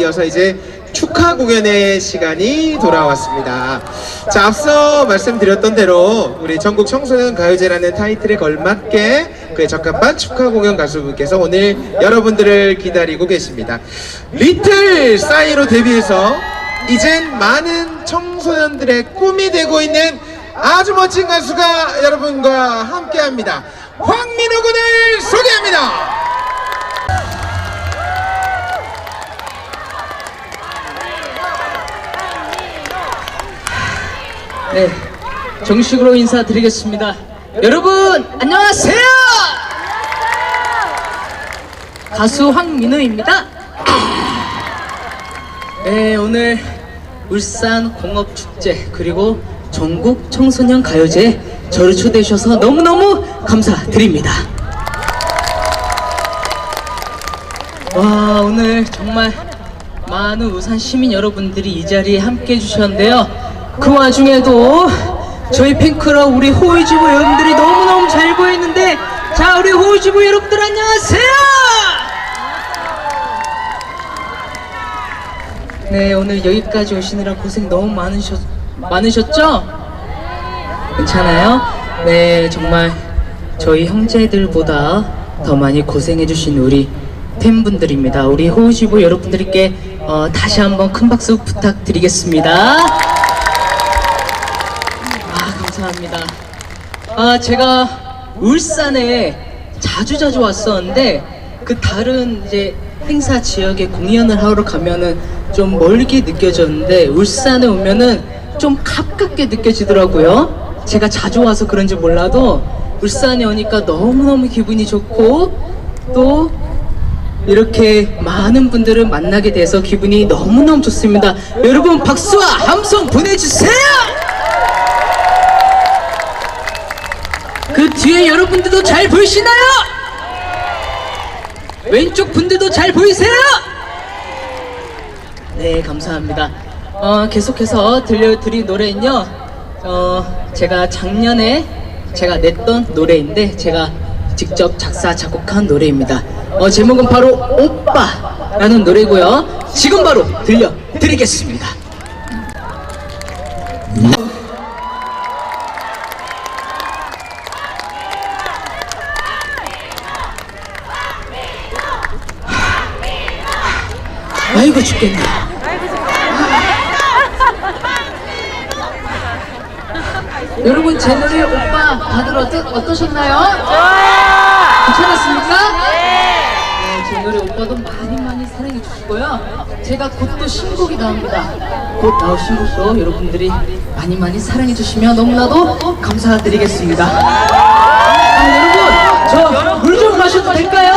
이어서 이제 축하 공연의 시간이 돌아왔습니다. 자, 앞서 말씀드렸던 대로 우리 전국 청소년 가요제라는 타이틀에 걸맞게 그에 적합한 축하 공연 가수분께서 오늘 여러분들을 기다리고 계십니다. 리틀 싸이로 데뷔해서 이젠 많은 청소년들의 꿈이 되고 있는 아주 멋진 가수가 여러분과 함께 합니다. 황민호 군을 소개합니다. 정식으로 인사드리겠습니다. 여러분, 안녕하세요! 가수 황민우입니다. 네, 오늘 울산 공업 축제 그리고 전국 청소년 가요제 저를 초대해 주셔서 너무너무 감사드립니다. 와, 오늘 정말 많은 울산 시민 여러분들이 이 자리에 함께 해 주셨는데요. 그 와중에도 저희 팬클럽 우리 호이지부 여러분들이 너무너무 잘 보이는데 자, 우리 호이지부 여러분들 안녕하세요! 네, 오늘 여기까지 오시느라 고생 너무 많으셨, 많으셨죠? 괜찮아요? 네, 정말 저희 형제들보다 더 많이 고생해주신 우리 팬분들입니다. 우리 호우지부 여러분들께 어, 다시 한번 큰 박수 부탁드리겠습니다. 아, 감사합니다. 아, 제가 울산에 자주 자주 왔었는데 그 다른 이제 행사 지역에 공연을 하러 가면은 좀 멀게 느껴졌는데 울산에 오면은 좀 가깝게 느껴지더라고요. 제가 자주 와서 그런지 몰라도 울산에 오니까 너무너무 기분이 좋고 또 이렇게 많은 분들을 만나게 돼서 기분이 너무너무 좋습니다. 여러분 박수와 함성 보내주세요! 그 뒤에 여러분들도 잘 보이시나요? 왼쪽 분들도 잘 보이세요? 네, 감사합니다. 어, 계속해서 들려드릴 노래는요, 어, 제가 작년에 제가 냈던 노래인데, 제가 직접 작사, 작곡한 노래입니다. 어, 제목은 바로 오빠라는 노래고요. 지금 바로 들려드리겠습니다. 아이고 죽겠네. 여러분 제 노래 오빠 다들 어떠, 어떠셨나요? 괜찮았습니까? 네, 제 노래 오빠도 많이 많이 사랑해 주시고요. 제가 곧 또 신곡이 나옵니다. 곧 나올 신곡도 여러분들이 많이 많이 사랑해 주시면 너무나도 감사드리겠습니다. 아, 여러분 저 물 좀 마셔도 될까요?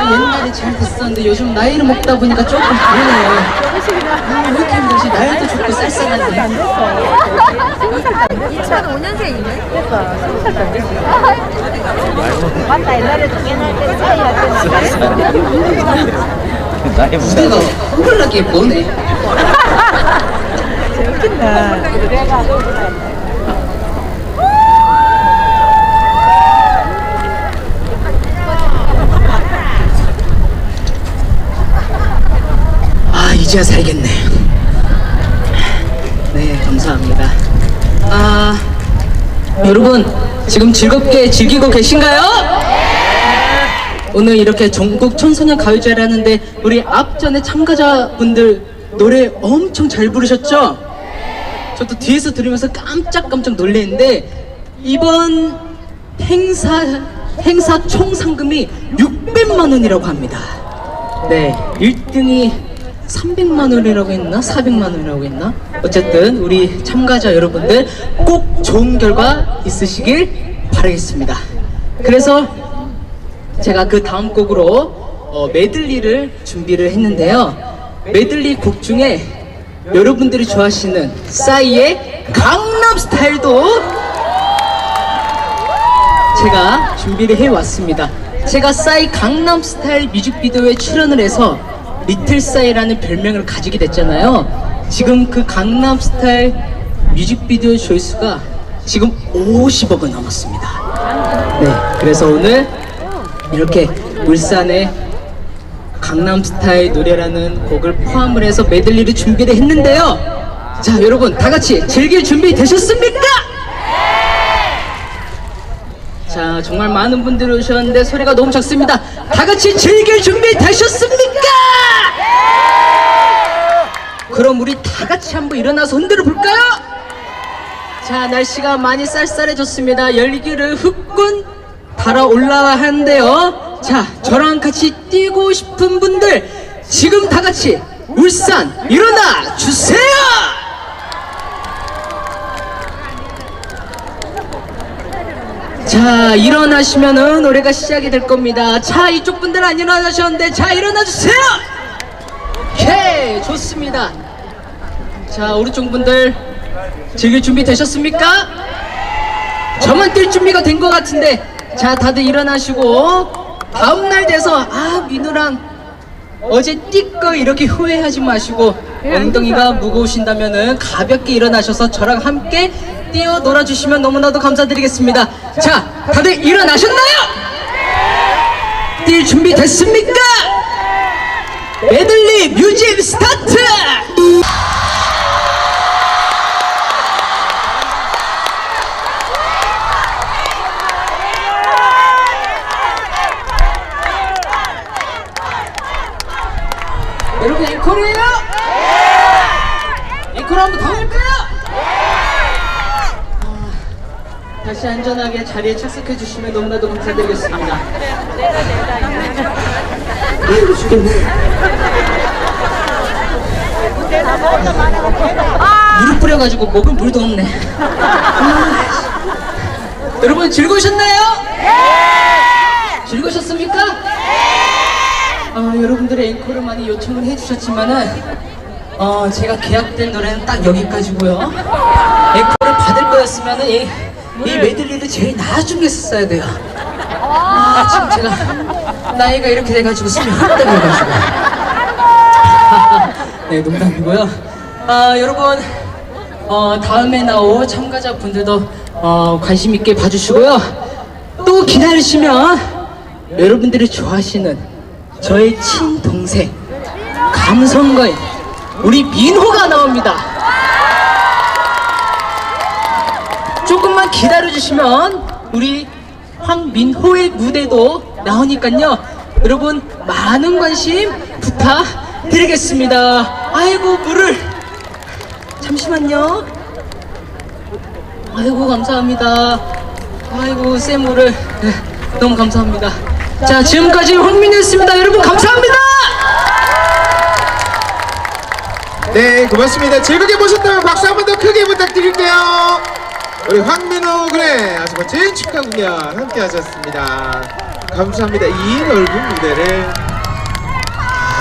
아, 옛날에 잘 됐었는데 요즘 나이를 먹다 보니까 조금 그러네요. 아, 왜 이렇게 힘들지? 나이도 좋고 쌀쌀한데. 2005년생이네? 그러니까 20살도 안 됐어 맞다 옛날에 동행할 때 사이야 나이 무대가 흥얼나게 예쁘네. 아, 이제야 살겠네. 네, 감사합니다. 아, 여러분, 지금 즐겁게 즐기고 계신가요? 오늘 이렇게 전국 청소년 가요제라는데 우리 앞전에 참가자분들 노래 엄청 잘 부르셨죠? 저도 뒤에서 들으면서 깜짝깜짝 놀랐는데 이번 행사 행사 총 상금이 600만 원이라고 합니다. 네, 1등이 300만 원이라고 했나? 400만 원이라고 했나? 어쨌든 우리 참가자 여러분들 꼭 좋은 결과 있으시길 바라겠습니다. 그래서 제가 그 다음 곡으로 어, 메들리를 준비를 했는데요. 메들리 곡 중에 여러분들이 좋아하시는 싸이의 강남 스타일도 제가 준비를 해왔습니다. 제가 싸이 강남 스타일 뮤직비디오에 출연을 해서 리틀 싸이라는 별명을 가지게 됐잖아요. 지금 그 강남 스타일 뮤직비디오 조회수가 지금 50억은 넘었습니다. 네, 그래서 오늘 이렇게 울산에 강남스타일 노래라는 곡을 포함을 해서 메들리를 준비를 했는데요. 자, 여러분 다 같이 즐길 준비 되셨습니까? 자, 정말 많은 분들이 오셨는데 소리가 너무 작습니다. 다 같이 즐길 준비 되셨습니까? 그럼 우리 다 같이 한번 일어나서 흔들어 볼까요? 자, 날씨가 많이 쌀쌀해졌습니다. 열기를 훅군 달아 올라와 하는데요. 자, 저랑 같이 뛰고 싶은 분들 지금 다 같이 울산 일어나 주세요! 자, 일어나시면은 노래가 시작이 될 겁니다. 자, 이쪽 분들 안 일어나셨는데 자, 일어나 주세요! 오케이, 좋습니다. 자, 오른쪽 분들 즐길 준비 되셨습니까? 저만 뛸 준비가 된 것 같은데 자 다들 일어나시고 다음날 돼서 아 민우랑 어제 뛸거 이렇게 후회하지 마시고 엉덩이가 무거우신다면은 가볍게 일어나셔서 저랑 함께 뛰어 놀아주시면 너무나도 감사드리겠습니다 자 다들 일어나셨나요? 뛸 준비 됐습니까? 메들리 뮤직 스타트! 여러분 앵콜이에요? 앵콜 한번 더 할까요? 아, 다시 안전하게 자리에 착석해 주시면 너무나도 감사드리겠습니다. 물을 뿌려가지고 목은 물도 없네. 아, 여러분 즐거우셨나요? 즐거우셨습니까? 아, 여러분들의 앵콜을 많이 요청을 해주셨지만은 어, 제가 계약된 노래는 딱 여기까지고요. 앵콜을 받을 거였으면은 이, 이 메들리를 제일 나중에 썼어야 돼요. 아, 지금 제가 나이가 이렇게 돼가지고 숨이 헛되어가지고. 네, 농담이고요. 아, 여러분 어, 다음에 나올 참가자 분들도 어, 관심 있게 봐주시고요. 또 기다리시면 여러분들이 좋아하시는 저의 친동생 감성거인 우리 민호가 나옵니다. 조금만 기다려주시면 우리 황민호의 무대도 나오니까요. 여러분 많은 관심 부탁드리겠습니다. 아이고 물을 잠시만요. 아이고 감사합니다. 아이고 쌤물을 네, 너무 감사합니다. 자 지금까지 황민호였습니다. 여러분 감사합니다. 네, 고맙습니다. 즐겁게 보셨다면 박수 한 번 더 크게 부탁드릴게요. 우리 황민호 그래 아주 멋진 축하 공연 함께 하셨습니다. 감사합니다. 이 넓은 무대를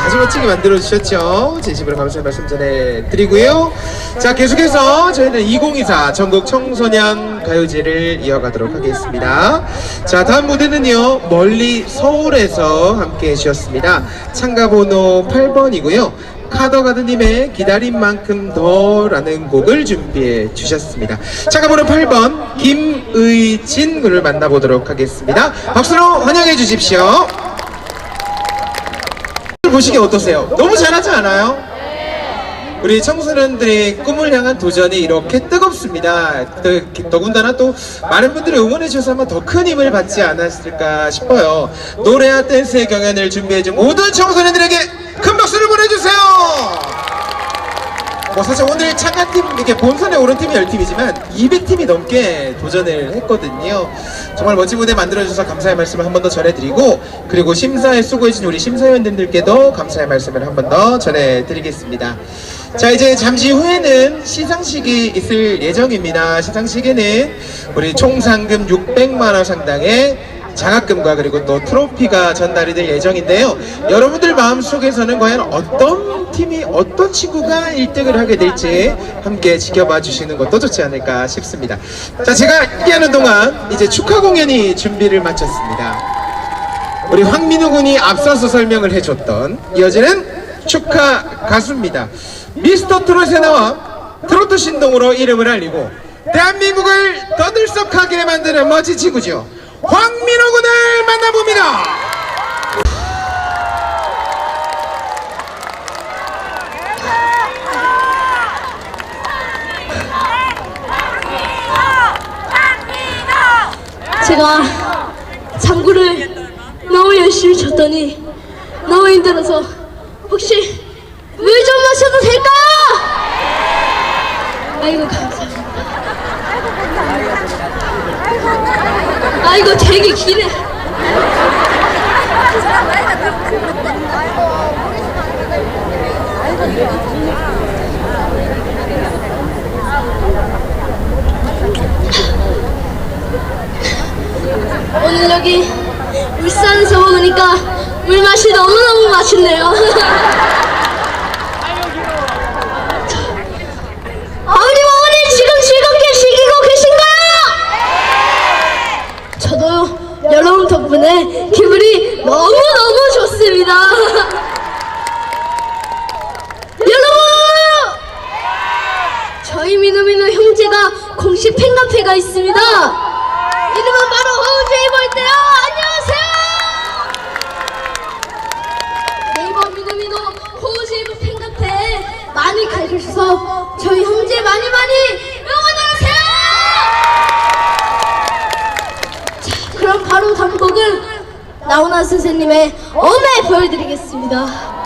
아주 멋지게 만들어 주셨죠. 진심으로 감사의 말씀 전해드리고요. 자, 계속해서 저희는 2024 전국 청소년 가요제를 이어가도록 하겠습니다. 자, 다음 무대는요, 멀리 서울에서 함께 해주셨습니다. 참가 번호 8번이고요. 카더가드님의 기다린 만큼 더라는 곡을 준비해 주셨습니다. 참가번호 8번 김의진 군을 만나보도록 하겠습니다. 박수로 환영해 주십시오. 보시기 어떠세요? 너무 잘하지 않아요? 우리 청소년들의 꿈을 향한 도전이 이렇게 뜨겁습니다. 더, 더군다나 또 많은 분들이 응원해 주셔서 아마 더 큰 힘을 받지 않았을까 싶어요. 노래와 댄스의 경연을 준비해준 모든 청소년들에게 큰 박수를 보내주세요. 뭐 사실 오늘 참가팀 이렇게 본선에 오른 팀이 10팀이지만 200팀이 넘게 도전을 했거든요. 정말 멋진 무대 만들어주셔서 감사의 말씀을 한 번 더 전해드리고 그리고 심사에 수고해주신 우리 심사위원님들께도 감사의 말씀을 한 번 더 전해드리겠습니다. 자 이제 잠시 후에는 시상식이 있을 예정입니다. 시상식에는 우리 총 상금 600만 원 상당의 장학금과 그리고 또 트로피가 전달이 될 예정인데요. 여러분들 마음속에서는 과연 어떤 팀이 어떤 친구가 1등을 하게 될지 함께 지켜봐 주시는 것도 좋지 않을까 싶습니다. 자, 제가 얘기하는 동안 이제 축하 공연이 준비를 마쳤습니다. 우리 황민우 군이 앞서서 설명을 해줬던 이어지는 축하 가수입니다. 미스터 트롯에 나와 트로트 신동으로 이름을 알리고 대한민국을 떠들썩하게 만드는 멋진 친구죠. 황민호 군을 만나봅니다. 제가 장구를 너무 열심히 쳤더니 너무 힘들어서 혹시 물 좀 마셔도 될까요? 아이고 감사합니다. 아이고 되게 기네. 오늘 여기 울산에서 먹으니까 물 맛이 너무너무 맛있네요. 아버님 어머니 지금 즐겁게 즐기고 계신가요? 저도 덕분에 기분이 너무너무 좋습니다. 여러분! 저희 민우민우 형제가 공식 팬카페가 있습니다. 이름은 바로 호우제이 볼때요. 안녕하세요. 네이버 민우민우 호우제이 볼 팬카페 많이 가주셔서 저희 형제 많이 많이 응원해주세요. 자, 그럼 바로 다음 곡은 나훈아 선생님의 어메 보여드리겠습니다.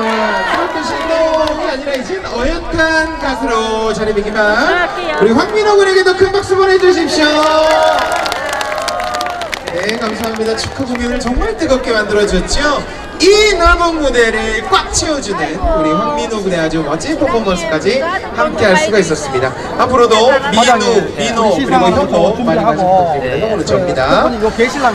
트로트 신동이 아니라 이젠 어엿한 가수로 자리매김한 우리 황민호 군에게도 큰 박수 보내주십시오. 네, 감사합니다. 축하 공연을 정말 뜨겁게 만들어줬죠. 이 넓은 무대를 꽉 채워주는 우리 황민호 군의 아주 멋진 퍼포먼스까지 함께 할 수가 있었습니다. 앞으로도 민우, 민호, 그리고 현모 많이 관심 부탁드립니다. 현모는 접니다. 이거 계실랑